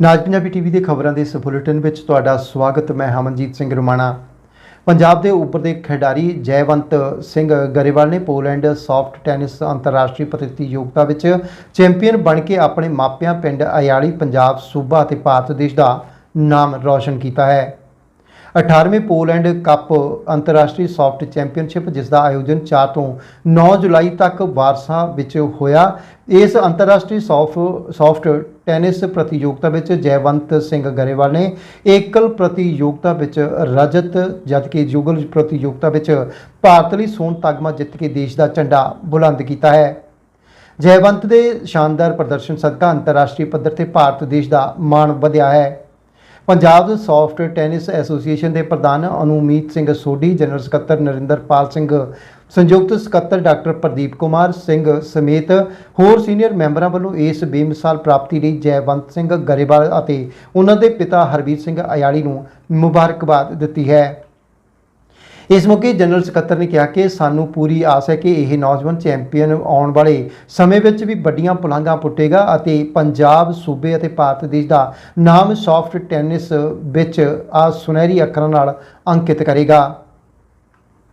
ਨਾਜ Punjabi TV ਦੇ ਖਬਰਾਂ ਦੇ ਇਸ ਬੁਲੇਟਿਨ ਵਿੱਚ ਤੁਹਾਡਾ ਸਵਾਗਤ, ਮੈਂ ਹਮਨਜੀਤ ਸਿੰਘ ਰੁਮਾਣਾ। ਪੰਜਾਬ ਦੇ ਉੱਪਰ ਦੇ ਖਿਡਾਰੀ ਜੈਵੰਤ ਸਿੰਘ ਗਰੇਵਾਲ ਨੇ ਪੋਲੈਂਡ ਸਾਫਟ ਟੈਨਿਸ ਅੰਤਰਰਾਸ਼ਟਰੀ ਪ੍ਰਤੀਯੋਗਤਾ ਵਿੱਚ ਚੈਂਪੀਅਨ ਬਣ ਕੇ ਆਪਣੇ ਮਾਪਿਆਂ ਪਿੰਡ ਅਯਾਲੀ, ਪੰਜਾਬ, ਸੂਬਾ ਅਤੇ ਭਾਰਤ ਦੇਸ਼ ਦਾ ਨਾਮ ਰੌਸ਼ਨ ਕੀਤਾ ਹੈ। 18ਵੇਂ ਪੋਲੈਂਡ ਕੱਪ ਅੰਤਰਰਾਸ਼ਟਰੀ ਸਾਫਟ ਚੈਂਪੀਅਨਸ਼ਿਪ, ਜਿਸ ਦਾ ਆਯੋਜਨ 4 ਤੋਂ 9 ਜੁਲਾਈ ਤੱਕ ਵਾਰਸਾ ਵਿੱਚ ਹੋਇਆ। ਇਸ ਅੰਤਰਰਾਸ਼ਟਰੀ ਸਾਫ- ਸਾਫਟ ਟੈਨਿਸ ਪ੍ਰਤੀਯੋਗਤਾ ਵਿੱਚ ਜੈਵੰਤ ਸਿੰਘ ਗਰੇਵਾਲ ਨੇ ਏਕਲ ਪ੍ਰਤੀਯੋਗਤਾ ਵਿੱਚ ਰਜਤ, ਜਦਕਿ ਯੁਗਲ ਪ੍ਰਤੀਯੋਗਤਾ ਵਿੱਚ ਭਾਰਤ ਲਈ ਸੋਨ ਤਗਮਾ ਜਿੱਤ ਕੇ ਦੇਸ਼ ਦਾ ਝੰਡਾ ਬੁਲੰਦ ਕੀਤਾ ਹੈ। ਜੈਵੰਤ ਦੇ ਸ਼ਾਨਦਾਰ ਪ੍ਰਦਰਸ਼ਨ ਸਦਕਾ ਅੰਤਰਰਾਸ਼ਟਰੀ ਪੱਧਰ ਤੇ ਭਾਰਤ ਦੇਸ਼ ਦਾ ਮਾਣ ਵਧਿਆ ਹੈ। ਪੰਜਾਬ ਸਾਫਟ ਟੈਨਿਸ ਐਸੋਸੀਏਸ਼ਨ ਦੇ ਪ੍ਰਧਾਨ ਅਨੁਮੀਤ ਸਿੰਘ ਸੋਢੀ, ਜਨਰਲ ਸਕੱਤਰ ਨਰਿੰਦਰਪਾਲ ਸਿੰਘ, ਸੰਯੁਕਤ ਸਕੱਤਰ ਡਾਕਟਰ ਪ੍ਰਦੀਪ ਕੁਮਾਰ ਸਿੰਘ ਸਮੇਤ ਹੋਰ ਸੀਨੀਅਰ ਮੈਂਬਰਾਂ ਵੱਲੋਂ ਇਸ ਬੇਮਿਸਾਲ ਪ੍ਰਾਪਤੀ ਲਈ ਜੈਵੰਤ ਸਿੰਘ ਗਰੇਵਾਲ ਅਤੇ ਉਹਨਾਂ ਦੇ ਪਿਤਾ ਹਰਬੀਰ ਸਿੰਘ ਅਯਾਲੀ ਨੂੰ ਮੁਬਾਰਕਬਾਦ ਦਿੱਤੀ ਹੈ। ਇਸ ਮੌਕੇ ਜਨਰਲ ਸਕੱਤਰ ਨੇ ਕਿਹਾ ਕਿ ਸਾਨੂੰ ਪੂਰੀ ਆਸ ਹੈ ਕਿ ਇਹ ਨੌਜਵਾਨ ਚੈਂਪੀਅਨ ਆਉਣ ਵਾਲੇ ਸਮੇਂ ਵਿੱਚ ਵੀ ਵੱਡੀਆਂ ਪੁਲਾਂਘਾਂ ਪੁੱਟੇਗਾ ਅਤੇ ਪੰਜਾਬ, ਸੂਬੇ ਅਤੇ ਭਾਰਤ ਦੇਸ਼ ਦਾ ਨਾਮ ਸਾਫਟ ਟੈਨਿਸ ਵਿੱਚ ਆ ਸੁਨਹਿਰੀ ਅੱਖਰਾਂ ਨਾਲ ਅੰਕਿਤ ਕਰੇਗਾ।